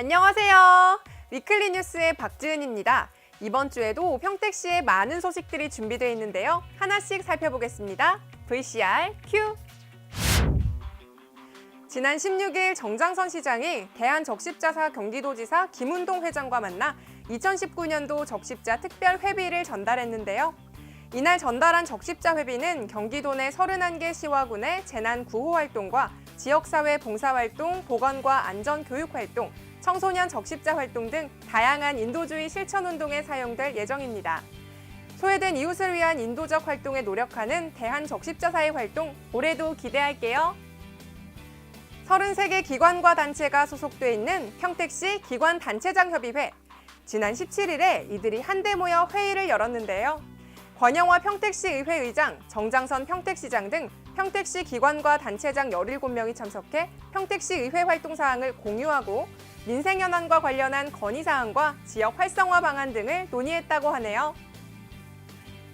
안녕하세요. 위클리 뉴스의 박지은입니다. 이번 주에도 평택시에 많은 소식들이 준비되어 있는데요. 하나씩 살펴보겠습니다. VCR 큐! 지난 16일 정장선 시장이 대한적십자사 경기도지사 김운동 회장과 만나 2019년도 적십자 특별 회비를 전달했는데요. 이날 전달한 적십자 회비는 경기도 내 31개 시와군의 재난 구호 활동과 지역사회 봉사활동, 보건과 안전교육활동, 청소년 적십자 활동 등 다양한 인도주의 실천 운동에 사용될 예정입니다. 소외된 이웃을 위한 인도적 활동에 노력하는 대한적십자사의 활동 올해도 기대할게요. 33개 기관과 단체가 소속돼 있는 평택시 기관단체장협의회. 지난 17일에 이들이 한데 모여 회의를 열었는데요. 권영화 평택시 의회 의장, 정장선 평택시장 등 평택시 기관과 단체장 17명이 참석해 평택시 의회 활동 사항을 공유하고 민생 현안과 관련한 건의 사항과 지역 활성화 방안 등을 논의했다고 하네요.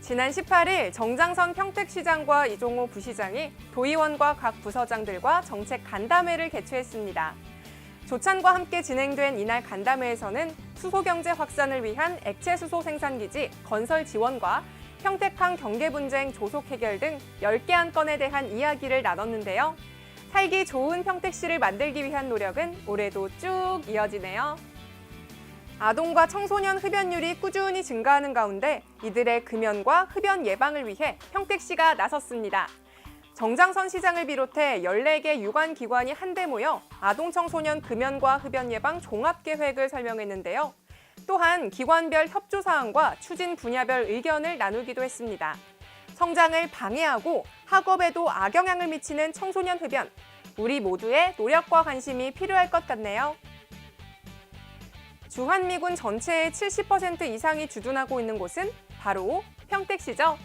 지난 18일 정장선 평택시장과 이종호 부시장이 도의원과 각 부서장들과 정책 간담회를 개최했습니다. 조찬과 함께 진행된 이날 간담회에서는 수소 경제 확산을 위한 액체 수소 생산 기지 건설 지원과 평택항 경계 분쟁 조속 해결 등 10개 안건에 대한 이야기를 나눴는데요. 살기 좋은 평택시를 만들기 위한 노력은 올해도 쭉 이어지네요. 아동과 청소년 흡연율이 꾸준히 증가하는 가운데 이들의 금연과 흡연 예방을 위해 평택시가 나섰습니다. 정장선 시장을 비롯해 14개 유관 기관이 한데 모여 아동 청소년 금연과 흡연 예방 종합 계획을 설명했는데요. 또한 기관별 협조 사항과 추진 분야별 의견을 나누기도 했습니다. 성장을 방해하고 학업에도 악영향을 미치는 청소년 흡연, 우리 모두의 노력과 관심이 필요할 것 같네요. 주한미군 전체의 70% 이상이 주둔하고 있는 곳은 바로 평택시죠.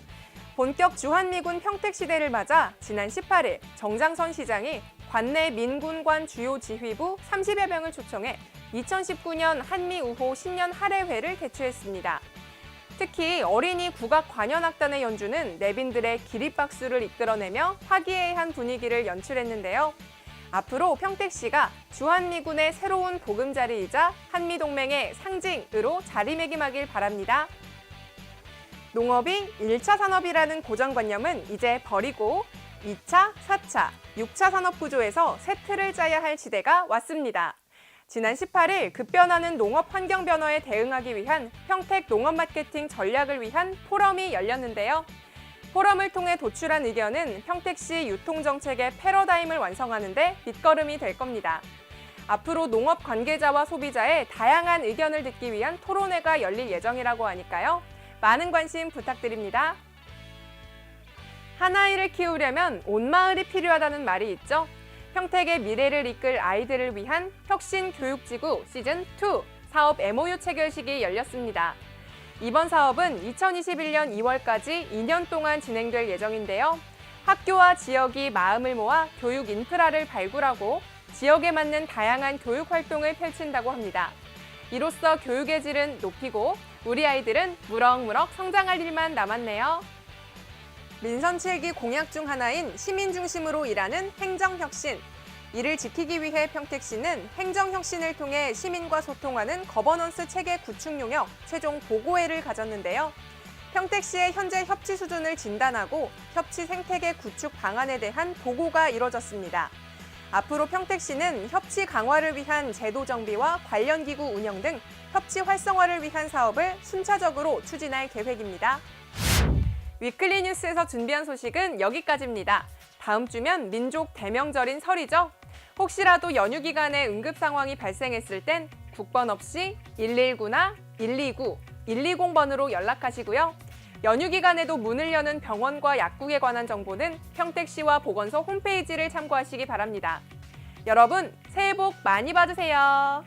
본격 주한미군 평택시대를 맞아 지난 18일 정장선 시장이 관내 민군관 주요 지휘부 30여 명을 초청해 2019년 한미 우호 신년 할애회를 개최했습니다. 특히 어린이 국악 관현악단의 연주는 내빈들의 기립박수를 이끌어내며 화기애애한 분위기를 연출했는데요. 앞으로 평택 시가 주한미군의 새로운 보금자리이자 한미동맹의 상징으로 자리매김하길 바랍니다. 농업이 1차 산업이라는 고정관념은 이제 버리고 2차, 4차, 6차 산업 구조에서 새 틀을 짜야 할 시대가 왔습니다. 지난 18일 급변하는 농업 환경 변화에 대응하기 위한 평택 농업 마케팅 전략을 위한 포럼이 열렸는데요. 포럼을 통해 도출한 의견은 평택시 유통 정책의 패러다임을 완성하는 데 밑거름이 될 겁니다. 앞으로 농업 관계자와 소비자의 다양한 의견을 듣기 위한 토론회가 열릴 예정이라고 하니까요. 많은 관심 부탁드립니다. 하나이를 키우려면 온 마을이 필요하다는 말이 있죠. 평택의 미래를 이끌 아이들을 위한 혁신 교육지구 시즌 2 사업 MOU 체결식이 열렸습니다. 이번 사업은 2021년 2월까지 2년 동안 진행될 예정인데요. 학교와 지역이 마음을 모아 교육 인프라를 발굴하고 지역에 맞는 다양한 교육 활동을 펼친다고 합니다. 이로써 교육의 질은 높이고 우리 아이들은 무럭무럭 성장할 일만 남았네요. 민선 7기 공약 중 하나인 시민 중심으로 일하는 행정혁신. 이를 지키기 위해 평택시는 행정혁신을 통해 시민과 소통하는 거버넌스 체계 구축 용역 최종 보고회를 가졌는데요. 평택시의 현재 협치 수준을 진단하고 협치 생태계 구축 방안에 대한 보고가 이뤄졌습니다. 앞으로 평택시는 협치 강화를 위한 제도 정비와 관련 기구 운영 등 협치 활성화를 위한 사업을 순차적으로 추진할 계획입니다. 위클리 뉴스에서 준비한 소식은 여기까지입니다. 다음 주면 민족 대명절인 설이죠. 혹시라도 연휴 기간에 응급 상황이 발생했을 땐 국번 없이 119나 129, 120번으로 연락하시고요. 연휴 기간에도 문을 여는 병원과 약국에 관한 정보는 평택시와 보건소 홈페이지를 참고하시기 바랍니다. 여러분, 새해 복 많이 받으세요.